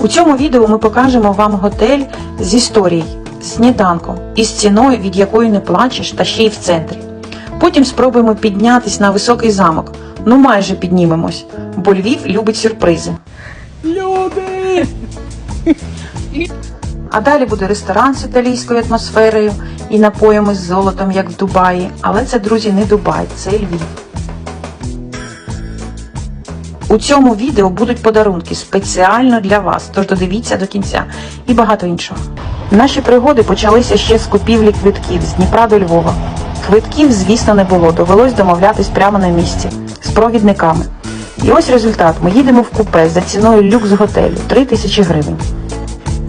У цьому відео ми покажемо вам готель з історією, сніданком і з ціною, від якої не плачеш, та ще й в центрі. Потім спробуємо піднятись на високий замок. Ну майже піднімемось, бо Львів любить сюрпризи. Люди! А далі буде ресторан з італійською атмосферою і напоями з золотом, як в Дубаї. Але це, друзі, не Дубай, це Львів. У цьому відео будуть подарунки спеціально для вас, тож додивіться до кінця і багато іншого. Наші пригоди почалися ще з купівлі квитків з Дніпра до Львова. Квитків, звісно, не було, довелось домовлятись прямо на місці з провідниками. І ось результат: ми їдемо в купе за ціною люкс готелю 3 тисячі гривень.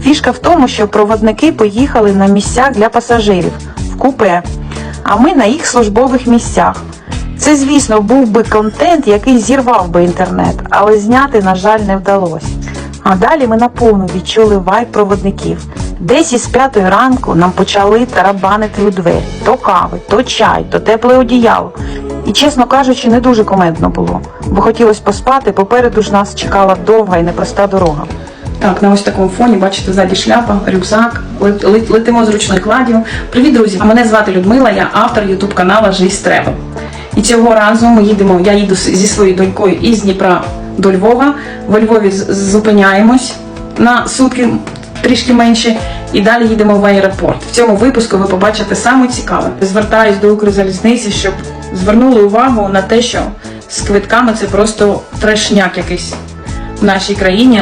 Фішка в тому, що проводники поїхали на місця для пасажирів в купе, а ми на їх службових місцях. Це, звісно, був би контент, який зірвав би інтернет, але зняти, на жаль, не вдалося. А далі ми наповну відчули вайб проводників. Десь із п'ятої ранку нам почали тарабанити у двері то кави, то чай, то тепле одіяло. І, чесно кажучи, не дуже коментно було, бо хотілося поспати, попереду ж нас чекала довга і непроста дорога. Так, на ось такому фоні бачите ззаді шляпа, рюкзак, лет- лет- летимо з ручною кладдю. Привіт, друзі! Мене звати Людмила, я автор ютуб канала Жизнь Тревел. І цього разу ми їдемо, я їду зі своєю донькою із Дніпра до Львова. Во Львові зупиняємось на сутки трішки менше, і далі їдемо в аеропорт. В цьому випуску ви побачите саме цікаве. Звертаюсь до Укрзалізниці, щоб звернули увагу на те, що з квитками це просто трешняк якийсь в нашій країні,